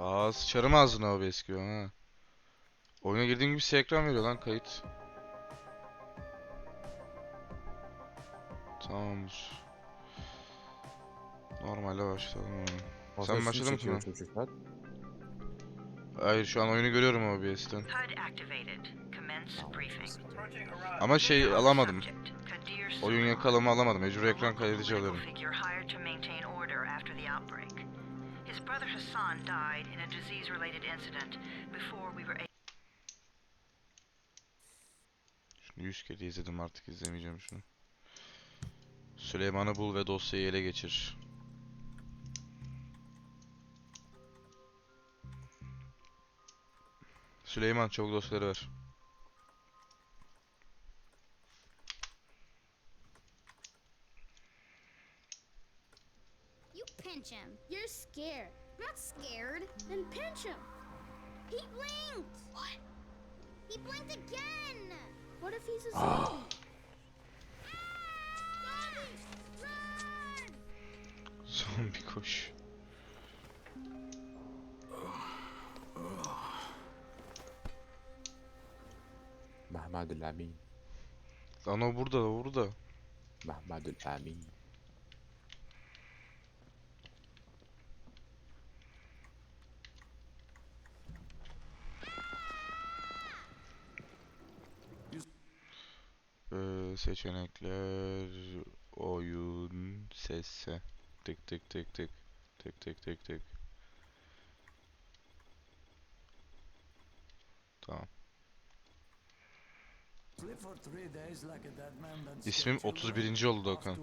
Aa sıçarım ağzına o eski ha. Oyuna girdiğim gibi size ekran veriyor lan kayıt. Tamamdır. Normalde başlayalım. oyuna. Masa başladın mı çocuklar. Hayır şu an oyunu görüyorum OBS'ten. Ama şey alamadım. Oyun yakalama alamadım. Mecbur ekran kaydedici alıyorum. Brother Hassan died in a disease-related incident before we were Şunu 100 kere izledim artık izlemeyeceğim şunu. Süleyman'ı bul ve dosyayı ele geçir. Süleyman çabuk dosyaları ver. You pinch him. You're scared. Not scared. Then pinch him. He blinked. What? He blinked again. What if he's a zombie? Zombies! Run! Zombi koş. Mehmetül Amin. Lan o burada o burada. Mehmetül Amin. Seçenekler oyun sesse tık tık tık tık tık tık tık tık tamam İsmim 31. oldu Okan.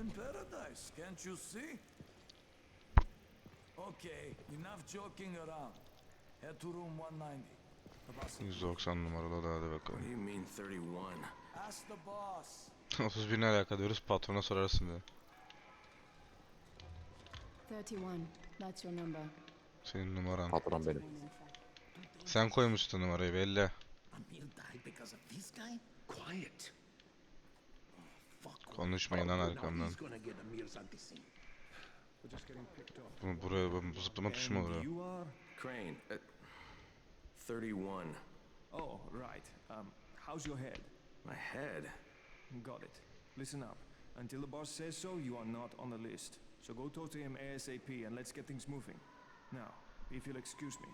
In paradise, can't you see? Okay, enough joking around. Head to room 190. 190 numaralı da hadi bakalım. 31 ne alaka diyoruz patrona sorarsın dedi. 31. That's your number. Senin numaran. Patron benim. Sen koymuştun numarayı belli. Konuşmayın lan arkamdan. Bunu buraya bu zıplama tuşu mu buraya? 31. Oh, right. Um, how's your head? My head. Got it. Listen up. Until the boss says so, you are not on the list. So go talk to him ASAP and let's get things moving. Now, if you'll excuse me.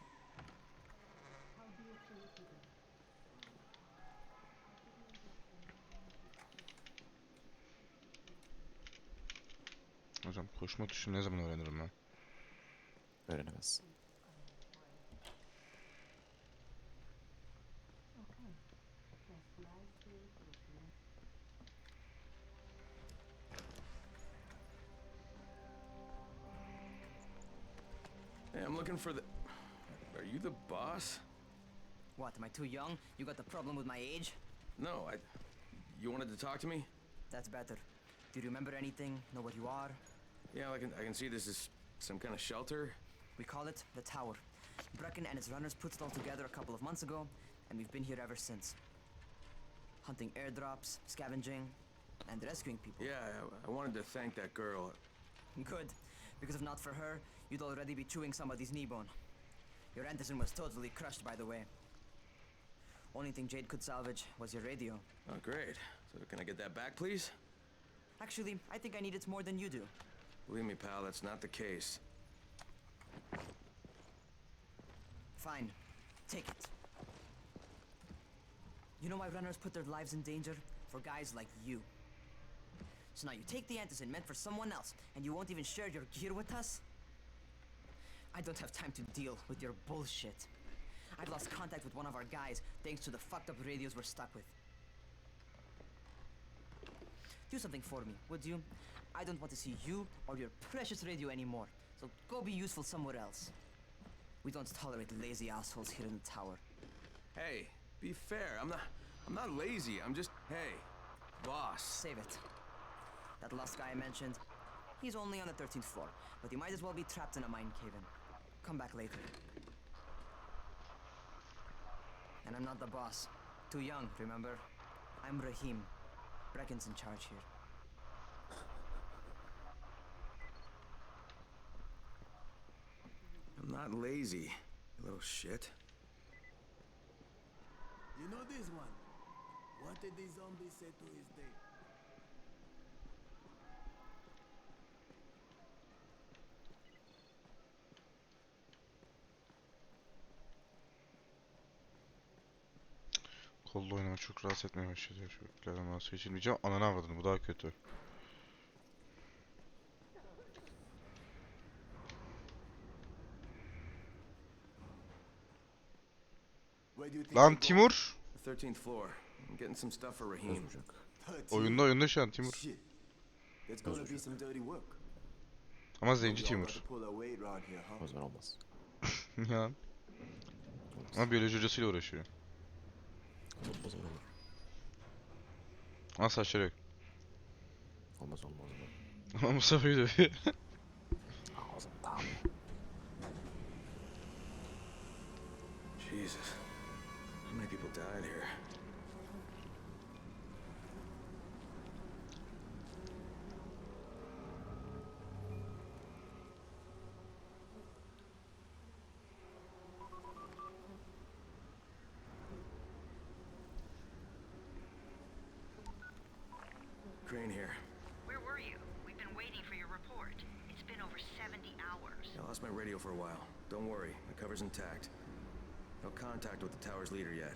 hocam koşma tuşunu ne zaman öğrenirim ben Öğrenemezsin. Hey, I'm looking for the. Are you the boss? What, am I too young? You got the problem with my age? No, I. You wanted to talk to me? That's better. Do you remember anything? Know what you are? Yeah, I can. I can see this is some kind of shelter. We call it the Tower. Brecken and his runners put it all together a couple of months ago, and we've been here ever since. Hunting airdrops, scavenging, and rescuing people. Yeah, I, wanted to thank that girl. Good, because if not for her, you'd already be chewing somebody's knee bone. Your Anderson was totally crushed, by the way. Only thing Jade could salvage was your radio. Oh, great. So can I get that back, please? Actually, I think I need it more than you do. Believe me, pal, that's not the case. Fine. Take it. You know why runners put their lives in danger? For guys like you. So now you take the antizin meant for someone else, and you won't even share your gear with us? I don't have time to deal with your bullshit. I've lost contact with one of our guys thanks to the fucked up radios we're stuck with. Do something for me, would you? I don't want to see you or your precious radio anymore, so go be useful somewhere else. We don't tolerate lazy assholes here in the tower. Hey, be fair. I'm not. I'm not lazy. I'm just. Hey, boss. Save it. That last guy I mentioned, he's only on the 13th floor, but he might as well be trapped in a mine cave-in. Come back later. And I'm not the boss. Too young, remember? I'm Rahim. Brecken's in charge here. I'm not lazy, you little shit. You know this one? What did the zombie say to his date? Kolla oynama çok rahatsız etmeye başladı. Şu eklerden mouse geçirmeyeceğim. Ananı avradını bu daha kötü. Lan Timur. Oyunda oyunda şu an Timur. Ama zenci Timur. O zaman olmaz. ya. Ama biyoloji hocasıyla uğraşıyor. O zaman olur. Ama saçları yok. Olmaz olmaz. olmaz. Ama Mustafa'yı dövüyor. Ağzım tamam. Jesus. Many people died here? Crane here. Where were you? We've been waiting for your report. It's been over 70 hours. I lost my radio for a while. Don't worry, my cover's intact. No contact with the tower's leader yet.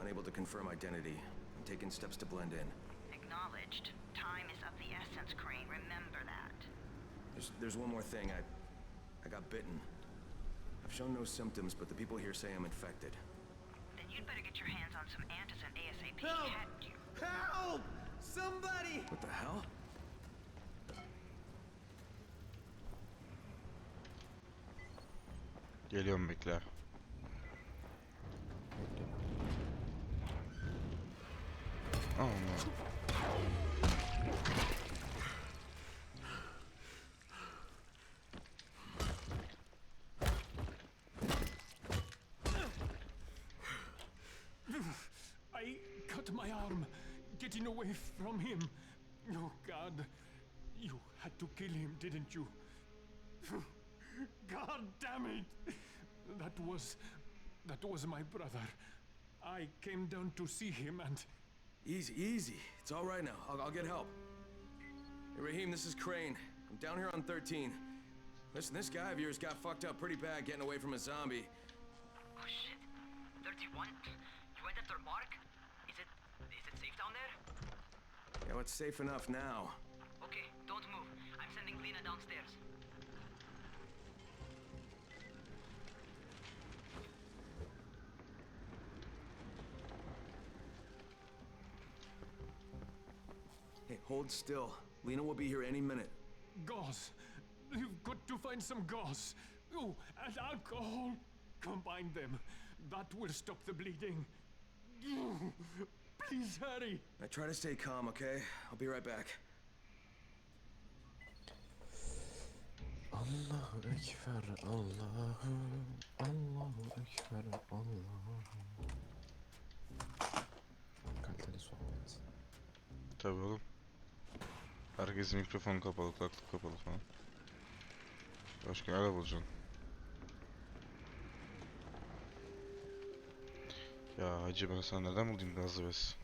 Unable to confirm identity. I'm taking steps to blend in. Acknowledged. Time is of the essence, Crane. Remember that. There's, there's one more thing. I, I got bitten. I've shown no symptoms, but the people here say I'm infected. Then you'd better get your hands on some antizin ASAP. Help! hadn't you? Help! Somebody! What the hell? Geliyorum bekle. Oh, Aman. I cut my arm getting away from him. Oh, God. You had to kill him, didn't you? God damn it! That was. That was my brother. I came down to see him and. Easy, easy. It's all right now. I'll, I'll get help. Hey, Raheem, this is Crane. I'm down here on 13. Listen, this guy of yours got fucked up pretty bad getting away from a zombie. Oh shit. 31? You went after Mark? Is it. is it safe down there? Yeah, know, it's safe enough now. Okay, don't move. I'm sending Lena downstairs. Hold still. Lena will be here any minute. Gauze. You've got to find some gauze. Oh, and alcohol. Combine them. That will stop the bleeding. Please hurry. I try to stay calm, okay? I'll be right back. Allahu Ekber, Allahu, Allahu Ekber, Allahu. Kaliteli sohbet. Tabii oğlum. Herkesin mikrofonu kapalı, kulaklık kapalı falan. Başka nerede bulacaksın? Ya hacı ben sana neden bulayım gazlı bes?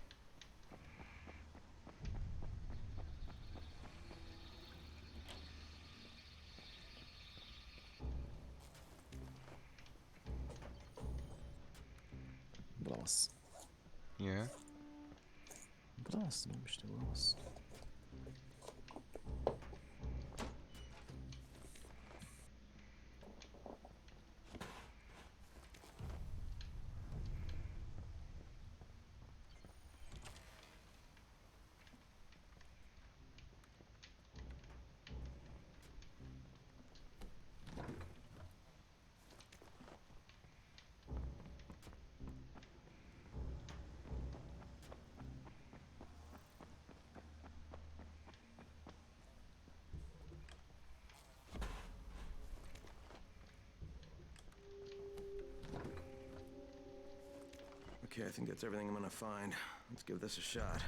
Okay, I think that's everything I'm gonna find. Let's give this a shot.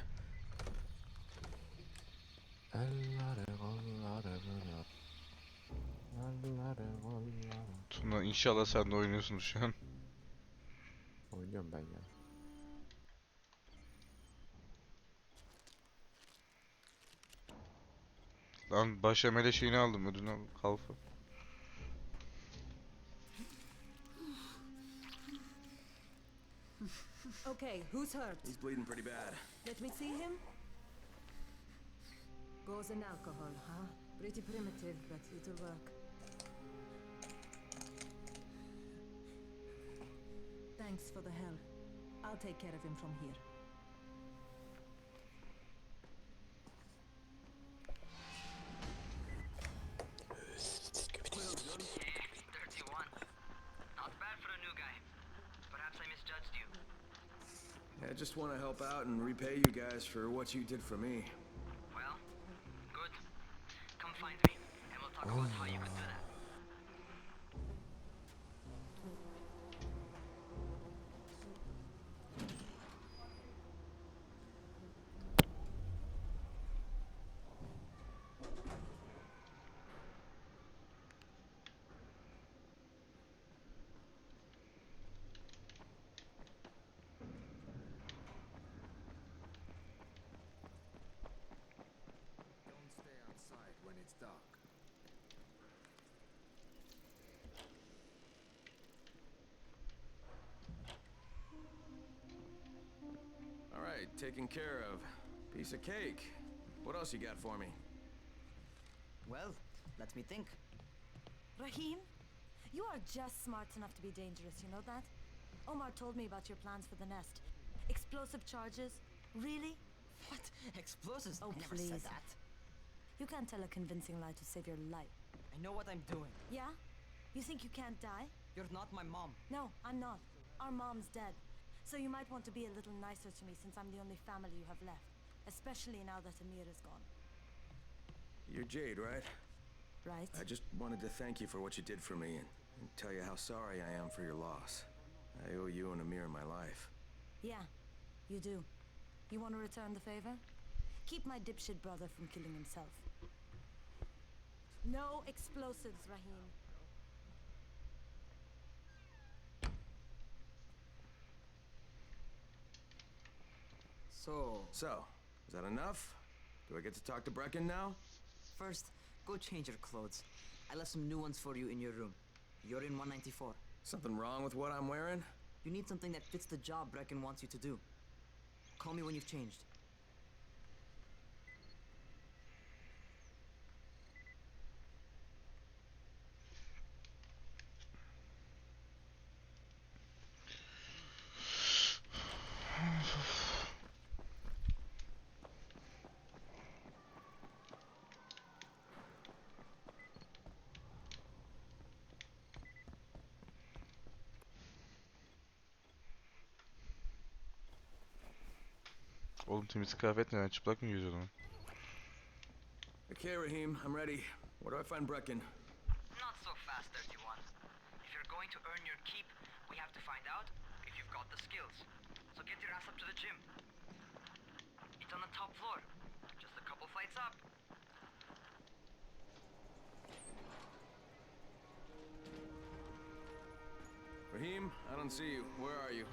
Tuna inşallah sen de oynuyorsun şu an. Oynuyorum ben ya. Lan baş emele şeyini aldım ödünü al- kalfa. Okay, who's hurt? He's bleeding pretty bad. Let me see him. Goes in alcohol, huh? Pretty primitive, but it'll work. Thanks for the help. I'll take care of him from here. Just want to help out and repay you guys for what you did for me. Well, good. Come find me, and we'll talk oh about how you could taken care of. Piece of cake. What else you got for me? Well, let me think. Rahim, you are just smart enough to be dangerous, you know that? Omar told me about your plans for the nest. Explosive charges? Really? What? Explosives? Oh, I never please. said that. You can't tell a convincing lie to save your life. I know what I'm doing. Yeah? You think you can't die? You're not my mom. No, I'm not. Our mom's dead. So you might want to be a little nicer to me since I'm the only family you have left. Especially now that Amir is gone. You're Jade, right? Right? I just wanted to thank you for what you did for me and, and tell you how sorry I am for your loss. I owe you and Amir my life. Yeah, you do. You want to return the favor? Keep my dipshit brother from killing himself. No explosives, Rahim. So, So, is that enough? Do I get to talk to Brecken now? first, go change your clothes. I left some new ones for you in your room. You're in 194. Something wrong with what I'm wearing? You need something that fits the job Brecken wants you to do. Call me when you've changed. Oğlum temiz kıyafet ne? Ben çıplak mı geziyordum? Okay, Raheem, I'm ready. Where do I find Brecken? Not so fast, 31. If you're going to earn your keep, we have to find out if you've got the skills. So get your ass up to the gym. It's on the top floor. Just a couple flights up. Raheem, I don't see you. Where are you?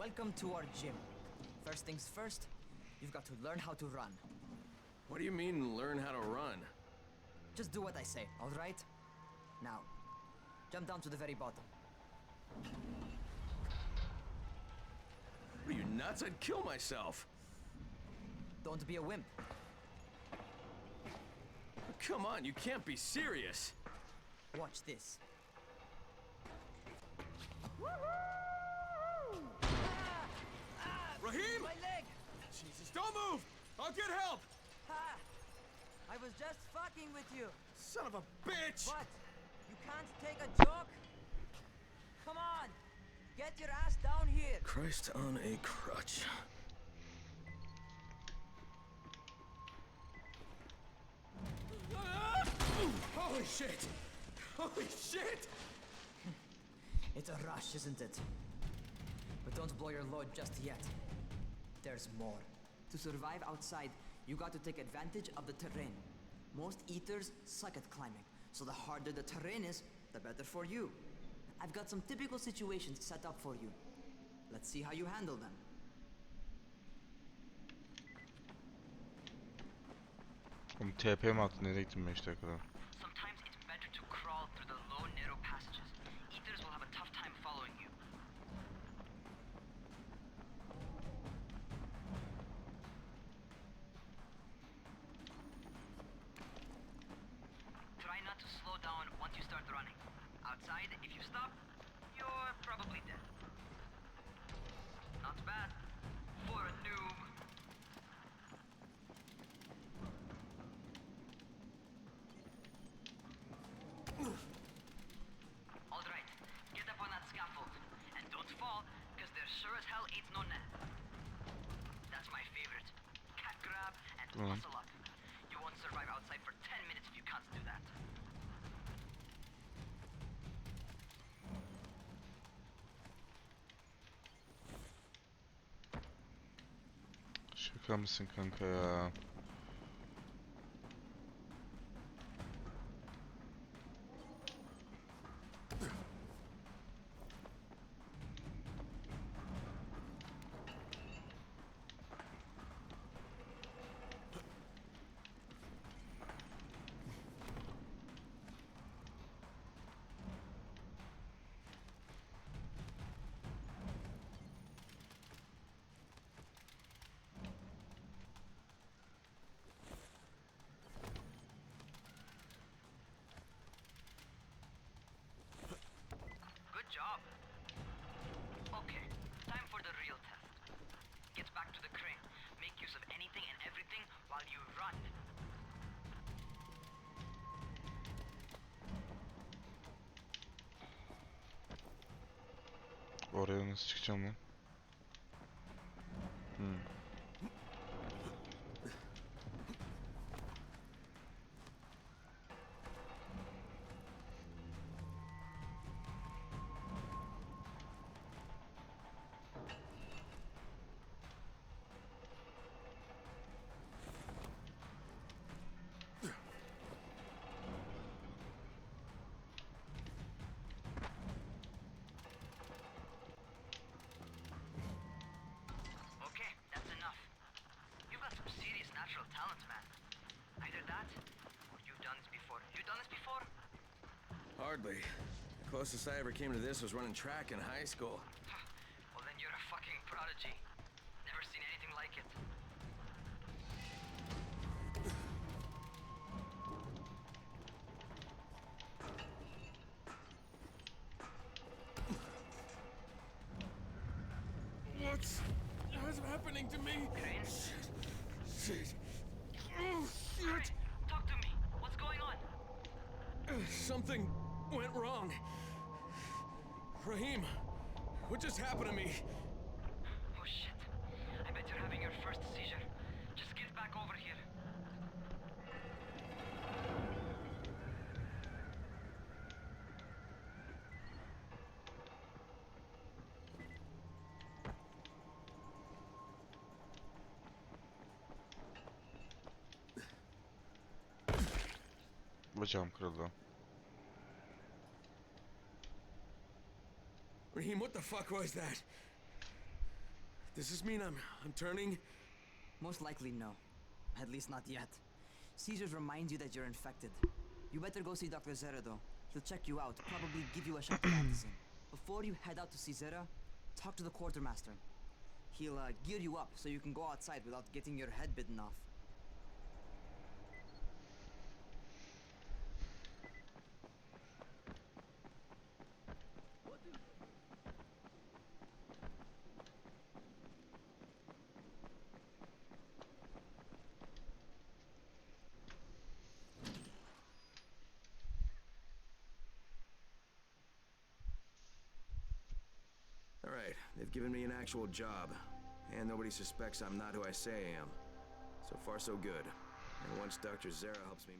Welcome to our gym. First things first, you've got to learn how to run. What do you mean, learn how to run? Just do what I say, alright? Now, jump down to the very bottom. What are you nuts? I'd kill myself. Don't be a wimp. Come on, you can't be serious. Watch this. Raheem! My leg! Jesus, don't move! I'll get help! Ha! I was just fucking with you. Son of a bitch! What? You can't take a joke? Come on! Get your ass down here! Christ on a crutch. Holy shit! Holy shit! It's a rush, isn't it? But don't blow your load just yet. There's more. To survive outside, you got to take advantage of the terrain. Most eaters suck at climbing, so the harder the terrain is, the better for you. I've got some typical situations set up for you. Let's see how you handle them. Oğlum TP mi attı? Nereye gittin 5 dakikada? Чекам си, кънка. Okay, time for the real test. Get back to the crane. Make use of anything and everything while you run. Oraya nasıl çıkacağım lan? Hardly. The closest I ever came to this was running track in high school. Well, then you're a fucking prodigy. Never seen anything like it. What's... What's happening to me? Crane? Shit. Shit. Oh, shit. Talk to me. What's going on? Something went wrong. Raheem, what just happened to me? Oh shit. I bet you're having your first seizure. Just get back over here. Bacağım kırıldı. Raheem, what the fuck was that? Does this mean I'm I'm turning? Most likely no. At least not yet. Seizures remind you that you're infected. You better go see Dr. Zera though. He'll check you out, probably give you a shot of antizin. Before you head out to see Zera, talk to the quartermaster. He'll uh, gear you up so you can go outside without getting your head bitten off. Given me an actual job, and nobody suspects I'm not who I say I am. So far, so good. And once Dr. Zara helps me.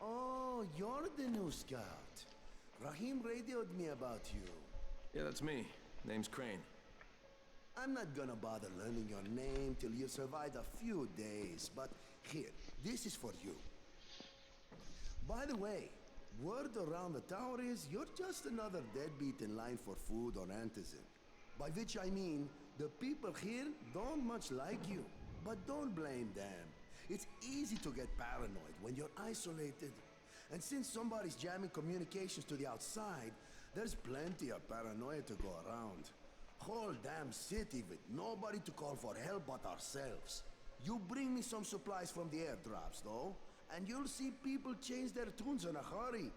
Oh, you're the new scout. Rahim radioed me about you. Yeah, that's me. Name's Crane. I'm not gonna bother learning your name till you survive a few days, but here, this is for you. By the way, word around the tower is you're just another deadbeat in line for food or antizin. By which I mean, the people here don't much like you. But don't blame them. It's easy to get paranoid when you're isolated. And since somebody's jamming communications to the outside, there's plenty of paranoia to go around. Whole damn city with nobody to call for help but ourselves. You bring me some supplies from the airdrops, though, and you'll see people change their tunes in a hurry.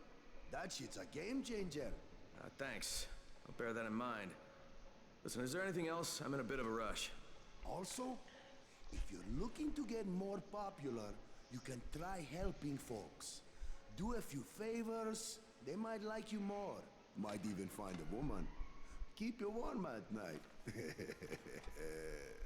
That shit's a game changer. Uh, thanks. I'll bear that in mind. Listen, is there anything else? I'm in a bit of a rush. Also, if you're looking to get more popular, you can try helping folks. Do a few favors, they might like you more. Might even find a woman. Keep you warm at night.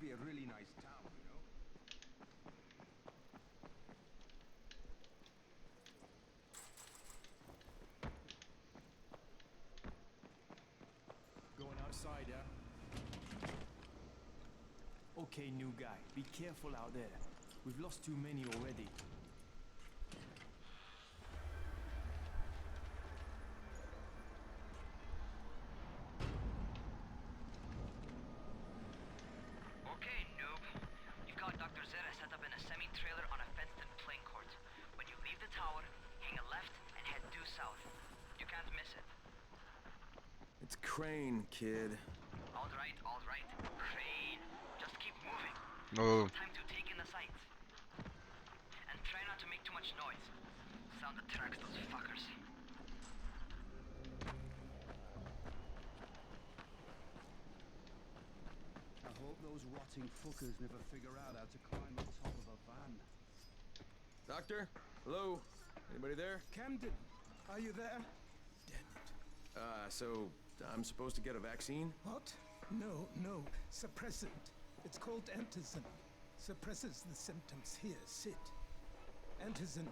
be a really nice town, you know? Going outside, yeah? Okay, new guy. Be careful out there. We've lost too many already. Okay, noob. You've got Dr. Zera set up in a semi-trailer on a fenced-in playing court. When you leave the tower, hang a left and head due south. You can't miss it. It's Crane, kid. All right, all right. Crane. Just keep moving. Oğlum Time to take in the sights. And try not to make too much noise. Sound attracts those fuckers. I hope those rotting fuckers never figure out how to climb on top of a van. Doctor? Hello? Anybody there? Camden, are you there? Damn it. Uh, so I'm supposed to get a vaccine? What? No, no. Suppressant. It's called antizin. Suppresses the symptoms. Here, sit. Antizin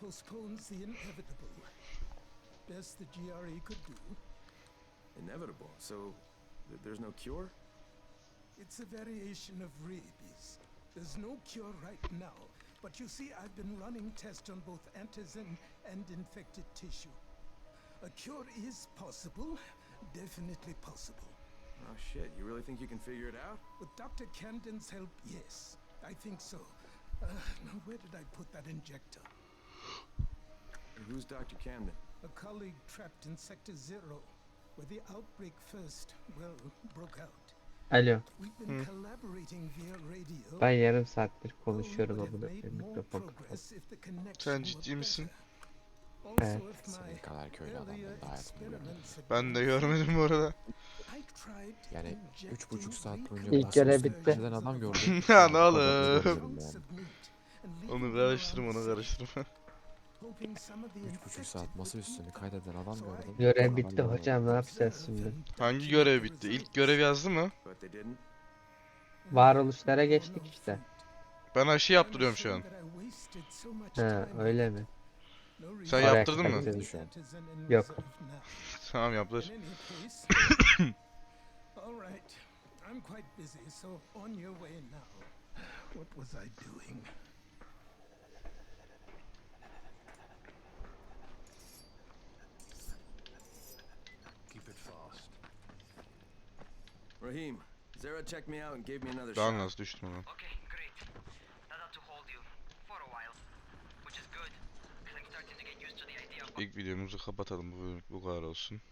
postpones the inevitable. Best the GRE could do. Inevitable. So th- there's no cure? It's a variation of rabies. There's no cure right now, but you see, I've been running tests on both antizin and infected tissue. A cure is possible, definitely possible. Oh shit, you really think you can figure it out? With Dr. Camden's help, yes, I think so. Uh, now, where did I put that injector? Who's Dr. Camden? A colleague trapped in Sector Zero, where the outbreak first, well, broke out. Alo. We've been Hı. collaborating via radio. Ben yarım saattir Oh, konuşuyorum koyayım more mikrofon kapalı. sen ciddi misin? Evet. Senin kadar köylü adamların da hayatımda görmedim. Ben de görmedim bu arada. Yani üç buçuk saat boyunca İlk görev bitti. Önceden adam gördüm. ya ne oğlum. Onu karıştırma onu karıştırma. Üç buçuk saat masa üstünü kaydeden adam gördüm. Görev bitti hocam ne yapacağız şimdi? Hangi görev bitti? İlk görev yazdı mı? Varoluşlara geçtik işte. Ben aşı yaptırıyorum şu an. He öyle mi? Sen Oraya yaptırdın mı? an. Yok. Tamam yaptır. I'm quite busy, so on your way now. What was I doing? Keep it fast. Raheem, Zara checked me out and gave me another Daha shot. nasıl düştüm ona? Okay, great. That ought to hold you. For a while. Which is good, because I'm starting to get used to the idea of İlk videomuzu kapatalım bu bölümlük bu kadar olsun.